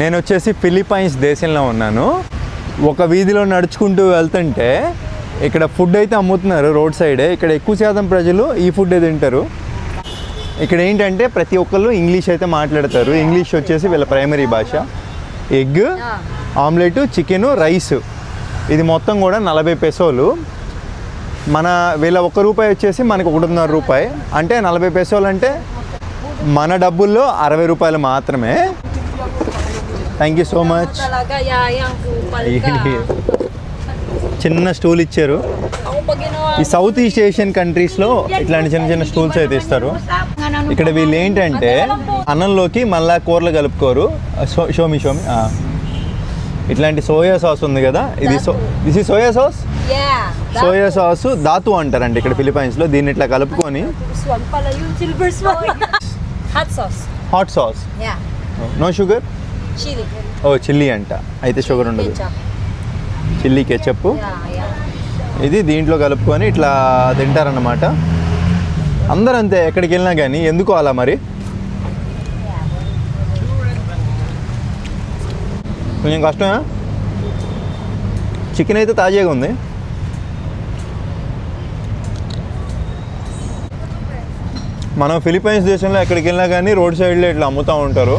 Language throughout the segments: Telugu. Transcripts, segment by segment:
నేను వచ్చేసి ఫిలిపైన్స్ దేశంలో ఉన్నాను. ఒక వీధిలో నడుచుకుంటూ వెళ్తుంటే ఇక్కడ ఫుడ్ అయితే అమ్ముతున్నారు రోడ్ సైడే. ఇక్కడ ఎక్కువ శాతం ప్రజలు ఈ ఫుడ్ తింటారు. ఇక్కడ ఏంటంటే ప్రతి ఒక్కళ్ళు ఇంగ్లీష్ అయితే మాట్లాడతారు. ఇంగ్లీష్ వచ్చేసి వీళ్ళ ప్రైమరీ భాష. Egg omelette chicken rice. ఇది మొత్తం కూడా నలభై పెసోలు. మన వీళ్ళ ఒక్క రూపాయి వచ్చేసి మనకి ఒకటిన్నర రూపాయి. అంటే నలభై పెసోలు అంటే మన డబ్బుల్లో అరవై రూపాయలు మాత్రమే. Thank you so much. చిన్న స్టూల్ ఇచ్చారు ఈ సౌత్ ఈస్ట్ ఏషియన్ కంట్రీస్లో ఇట్లాంటి చిన్న చిన్న స్టూల్స్ అయితే ఇస్తారు ఇక్కడ వీళ్ళు ఏంటంటే అన్నంలోకి మళ్ళా కూరలు కలుపుకోరు షోమి షోమి. ఇట్లాంటి సోయా సాస్ ఉంది కదా ఇది సో దిస్ ఈ సోయా సాస్. సోయా సాస్ దాతు అంటారండి ఇక్కడ ఫిలిపైన్స్లో దీన్ని ఇట్లా కలుపుకొని. Hot sauce. No sugar. ఓ చిల్లీ అంట. అయితే షుగర్ ఉండదు. Chilli ketchup. ఇది దీంట్లో కలుపుకొని ఇట్లా తింటారన్నమాట. అందరూ అంతే ఎక్కడికి వెళ్ళినా కానీ ఎందుకు అలా మరి? కొంచెం కష్టమా చికెన్ అయితే తాజాగా ఉంది. మనం ఫిలిపైన్స్ దేశంలో ఎక్కడికి వెళ్ళినా కానీ రోడ్ సైడ్లో ఇట్లా అమ్ముతూ ఉంటారు.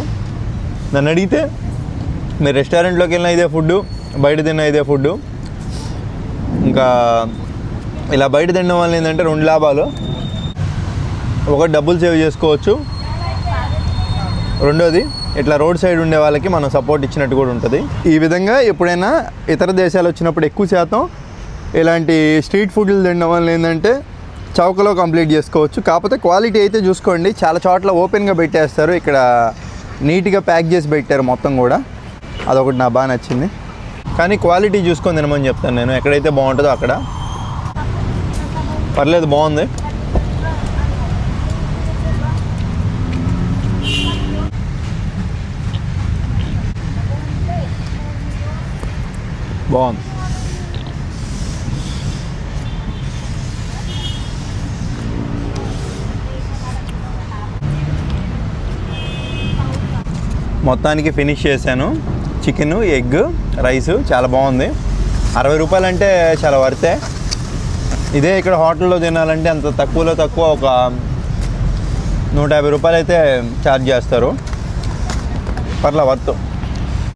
నన్ను అడిగితే మీరు రెస్టారెంట్లోకి వెళ్ళిన ఇదే ఫుడ్ బయట తిన్న ఇదే ఫుడ్ ఇంకా ఇలా బయట తినడం వల్ల ఏంటంటే రెండు లాభాలు. ఒకటి డబ్బులు సేవ్ చేసుకోవచ్చు. రెండోది ఇట్లా రోడ్ సైడ్ ఉండే వాళ్ళకి మనం సపోర్ట్ ఇచ్చినట్టు కూడా ఉంటుంది. ఈ విధంగా ఎప్పుడైనా ఇతర దేశాలు వచ్చినప్పుడు ఎక్కువ శాతం ఇలాంటి స్ట్రీట్ ఫుడ్లు తినడం వల్ల ఏంటంటే చౌకలో కంప్లీట్ చేసుకోవచ్చు. కాకపోతే క్వాలిటీ అయితే చూసుకోండి. చాలా చోట్ల ఓపెన్గా పెట్టేస్తారు. ఇక్కడ నీట్గా ప్యాక్ చేసి పెట్టారు మొత్తం కూడా. అదొకటి నాకు బాగా నచ్చింది. కానీ క్వాలిటీ చూసుకొని తినమని చెప్తాను నేను. ఎక్కడైతే బాగుంటుందో అక్కడ. పర్లేదు బాగుంది. బాగుంది. మొత్తానికి ఫినిష్ చేశాను. చికెన్ ఎగ్ రైస్ చాలా బాగుంది. అరవై రూపాయలు అంటే చాలా వర్తే ఇదే ఇక్కడ హోటల్లో తినాలంటే అంత తక్కువలో తక్కువ ఒక నూట యాభై రూపాయలు అయితే ఛార్జ్ చేస్తారు. పర్లా వర్త్